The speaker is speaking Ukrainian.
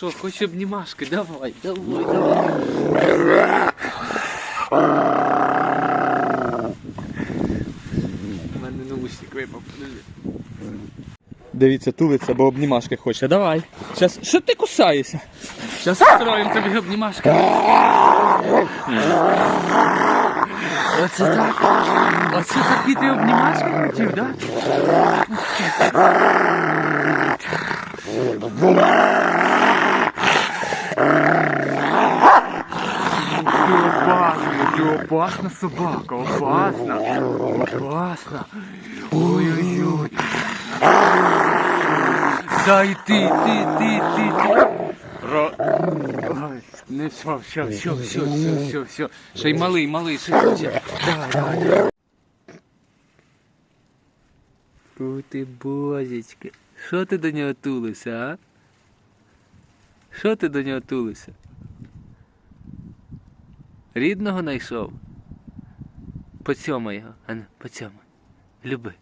що, хоче обнімашки? Давай, давай, давай. У мене наушник випав. подожди. Дивіться, тулиться, бо обнімашки хоче. Давай. Щас. Що ти кусаєшся? Зараз строїмо тобі обнімашки. Оце так. Оце такі ти обнімашки хотів, так? опасна, ты опасна собака, опасна. Опасна. Ой-ой-ой. Да и ты, ты, ты, ты, ты. Ро... Ой, Не все, все, все, все, все, все, все. Ще й малий, малий, ще хоче. Давай, давай, давай. У ти бозічки. Що ти до нього тулився, а? Що ти до нього тулився? Рідного знайшов. цьому його, а не по цьому. Люби.